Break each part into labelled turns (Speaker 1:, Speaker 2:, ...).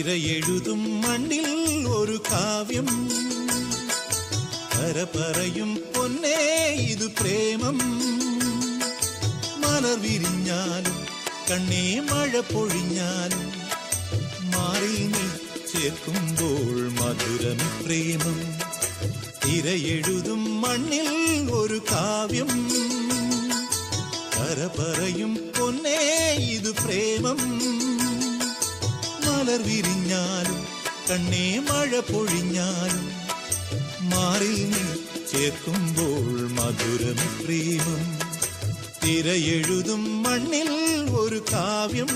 Speaker 1: തിരയെഴുതും മണ്ണിൽ ഒരു കാവ്യം. കര പറയും പൊന്നേ ഇത് പ്രേമം. മലർ വിരിഞ്ഞാലും കണ്ണേ മഴ പൊഴിഞ്ഞാലും മാറി ചേർക്കുമ്പോൾ മധുരം പ്രേമം. തിരയെഴുതും മണ്ണിൽ ഒരു കാവ്യം. കര പറയും പൊന്നേ ഇത് പ്രേമം. വിരിഞ്ഞാലും കണ്ണേ മഴ പൊഴിഞ്ഞാലും മാറിൽ ചേർക്കുമ്പോൾ മധുരം പ്രേമം. തിരയെഴുതും മണ്ണിൽ ഒരു കാവ്യം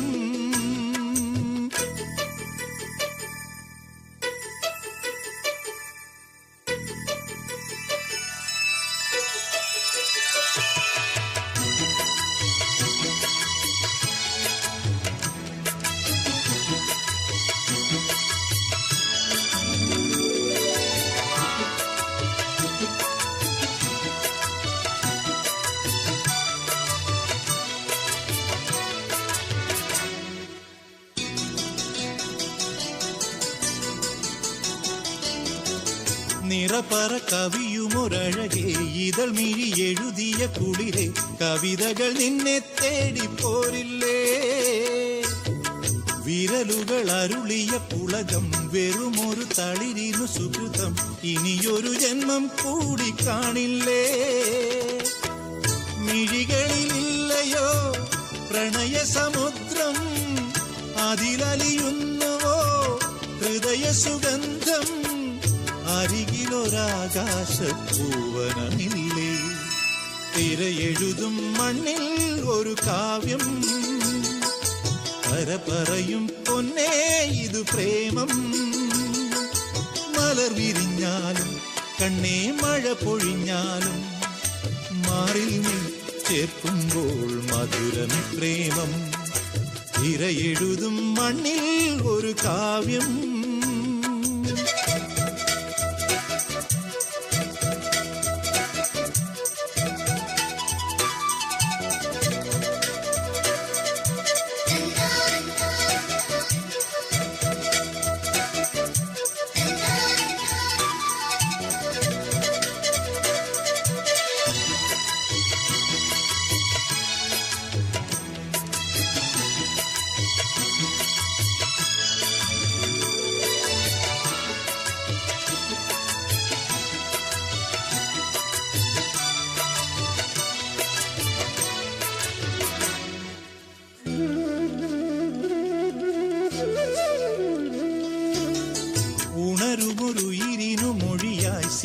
Speaker 1: നിറപറ കവിയുമൊരഴകേ ഇതൾ മിഴി എഴുതിയ കുളിരെ കവിതകൾ നിന്നെ തേടി പോരില്ലേ? വിരലുകൾ അരുളിയ പുളകം വെറുമൊരു തളിരിനു സുഹൃതം ഇനിയൊരു ജന്മം കൂടി കാണില്ലേ? മിഴികളിലില്ലയോ പ്രണയ സമുദ്രം അതിലലിയുന്നുവോ ഹൃദയ സുഗന്ധം? അരികിലൊരാകാശ പൂവനമില്ലേ തിരയെഴുതും മണ്ണിൽ ഒരു കാവ്യം. പര പറയും പൊന്നേ ഇത് പ്രേമം. മലർ വിരിഞ്ഞാലും കണ്ണേ മഴ പൊഴിഞ്ഞാലും മാറിൽ നീ ചേർക്കുമ്പോൾ മധുരം പ്രേമം. തിരയെഴുതും മണ്ണിൽ ഒരു കാവ്യം.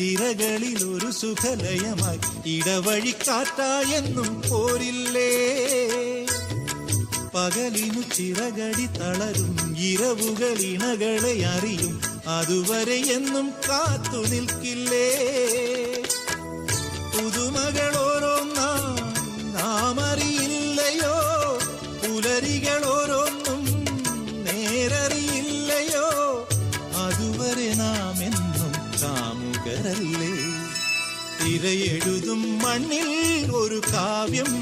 Speaker 1: സിരകളിൽ ഒരു സുഖലയമായി ഇടവഴിക്കാറ്റായെന്നും പോരില്ലേ? പകലിനു ചിറകടി തളരും ഇരവുകൾ ഇണകളെ അറിയും അതുവരെ എന്നും കാത്തു നിൽക്കില്ലേ? പുതുമകൾ കാമുകരല്ലേ തിരയെഴുതും മണ്ണിൽ ഒരു കാവ്യം.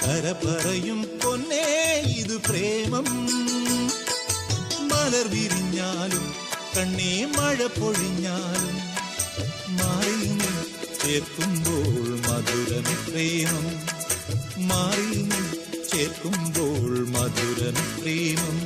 Speaker 1: കര പറയും പൊന്നേ ഇത് പ്രേമം. മലർ വിരിഞ്ഞാലും കണ്ണേ മഴ പൊഴിഞ്ഞാലും മാറി നീ ചേർക്കുമ്പോൾ മധുരം പ്രേമം. മാറി ചേർക്കുമ്പോൾ മധുരം പ്രേമം.